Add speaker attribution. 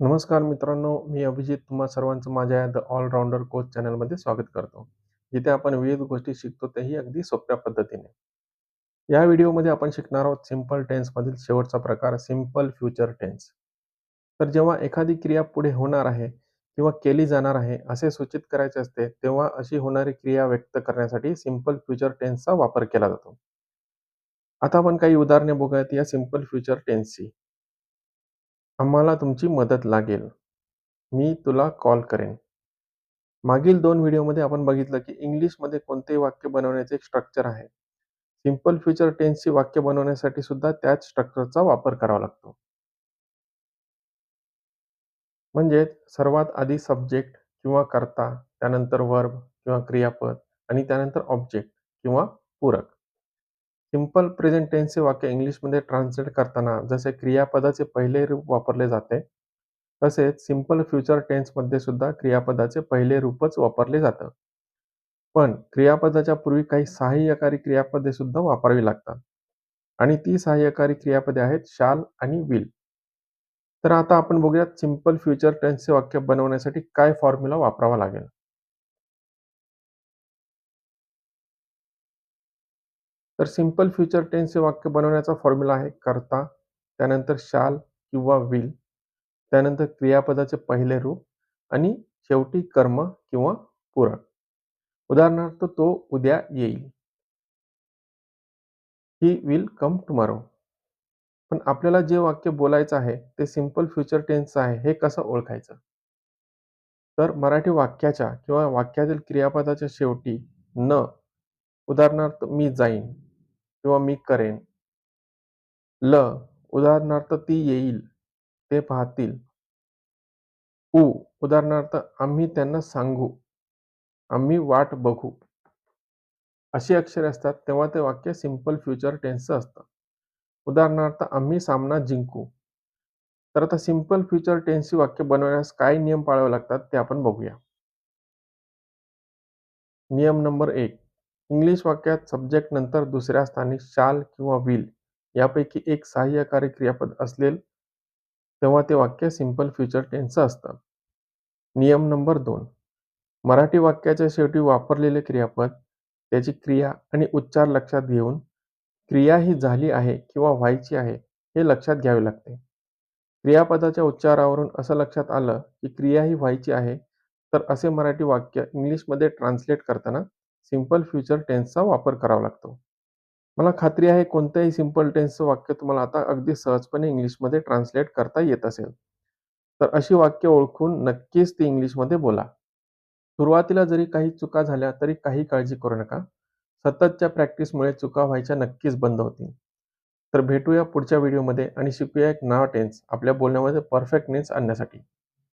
Speaker 1: नमस्कार मित्रांनो, मी अभिजित तुम्हा सर्वांचं माझ्या द ऑलराऊंडर कोच चॅनलमध्ये स्वागत करतो. जिथे आपण विविध गोष्टी शिकतो तेही अगदी सोप्या पद्धतीने. या व्हिडिओमध्ये आपण शिकणार आहोत सिंपल टेन्समधील शेवटचा प्रकार सिंपल फ्युचर टेन्स. तर जेव्हा एखादी क्रिया पुढे होणार आहे किंवा केली जाणार आहे असे सूचित करायचे असते, तेव्हा अशी होणारी क्रिया व्यक्त करण्यासाठी सिंपल फ्युचर टेन्सचा वापर केला जातो. आता आपण काही उदाहरणे बघूयात या सिंपल फ्युचर टेन्सची. आम्हाला तुमची मदत लागेल. मी तुला कॉल करेन. मागील दोन व्हिडिओमध्ये आपण बघितलं की इंग्लिशमध्ये कोणतेही वाक्य बनवण्याचे एक स्ट्रक्चर आहे. सिंपल फ्युचर टेन्सची वाक्य बनवण्यासाठी सुद्धा त्याच स्ट्रक्चरचा वापर करावा लागतो. म्हणजे सर्वात आधी सब्जेक्ट किंवा कर्ता, त्यानंतर वर्ब किंवा क्रियापद आणि त्यानंतर ऑब्जेक्ट किंवा पूरक. सिंपल प्रेझेंट टेन्सचे वाक्य इंग्लिशमध्ये ट्रान्सलेट करताना जसे क्रियापदाचे पहिले रूप वापरले जाते, तसेच सिंपल फ्युचर टेन्समध्ये सुद्धा क्रियापदाचे पहिले रूपच वापरले जातं. पण क्रियापदाच्या पूर्वी काही सहाय्यकारी क्रियापदे सुद्धा वापरावी लागतात आणि ती सहाय्यकारी क्रियापदे आहेत शाल आणि विल. तर आता आपण बघूयात सिंपल फ्युचर टेन्सचे वाक्य बनवण्यासाठी काय फॉर्म्युला वापरावा लागेल. तर सिंपल फ्युचर टेन्सचे वाक्य बनवण्याचा फॉर्म्युला आहे कर्ता, त्यानंतर शाल किंवा विल, त्यानंतर क्रियापदाचे पहिले रूप आणि शेवटी कर्म किंवा पुरण उदाहरणार्थ तो उद्या येईल. ही विल कम टुमारो पण आपल्याला जे वाक्य बोलायचं आहे ते सिंपल फ्युचर टेन्सचं आहे हे कसं ओळखायचं? तर मराठी वाक्याच्या किंवा वाक्यातील क्रियापदाच्या शेवटी न उदाहरणार्थ मी जाईन किंवा मी करेन. ल उदाहरणार्थ ती येईल, ते पाहतील. उ उदाहरणार्थ आम्ही त्यांना सांगू, आम्ही वाट बघू. अशी अक्षरे असतात तेव्हा ते वाक्य सिंपल फ्युचर टेन्सचं असतं. उदाहरणार्थ आम्ही सामना जिंकू. तर आता सिंपल फ्युचर टेन्सची वाक्य बनवण्यास काय नियम पाळावे लागतात ते आपण बघूया. नियम नंबर एक इंग्लिश वाक्यात सब्जेक्ट नंतर दुसऱ्या स्थानी शाल किंवा विल यापैकी एक सहाय्यकारी क्रियापद असेल तेव्हा ते वाक्य सिंपल फ्युचर टेन्सचं असतं. नियम नंबर दोन मराठी वाक्याच्या शेवटी वापरलेले क्रियापद त्याची क्रिया आणि उच्चार लक्षात घेऊन क्रिया ही झाली आहे किंवा व्हायची आहे हे लक्षात घ्यावे लागते. क्रियापदाच्या उच्चारावरून असं लक्षात आलं की क्रिया ही व्हायची आहे तर असे मराठी वाक्य इंग्लिशमध्ये ट्रान्सलेट करताना सिंपल फ्युचर टेन्सचा वापर करावा लागतो. मला खात्री आहे कोणत्याही सिंपल टेन्सचं वाक्य तुम्हाला आता अगदी सहजपणे इंग्लिशमध्ये ट्रान्सलेट करता येत असेल. तर अशी वाक्य ओळखून नक्कीच ती इंग्लिशमध्ये बोला. सुरुवातीला जरी काही चुका झाल्या तरी काही काळजी करू नका. सततच्या प्रॅक्टिसमुळे चुका व्हायच्या नक्कीच बंद होतील. तर भेटूया पुढच्या व्हिडिओमध्ये आणि शिकूया एक नवा टेन्स आपल्या बोलण्यामध्ये परफेक्टनेस आणण्यासाठी.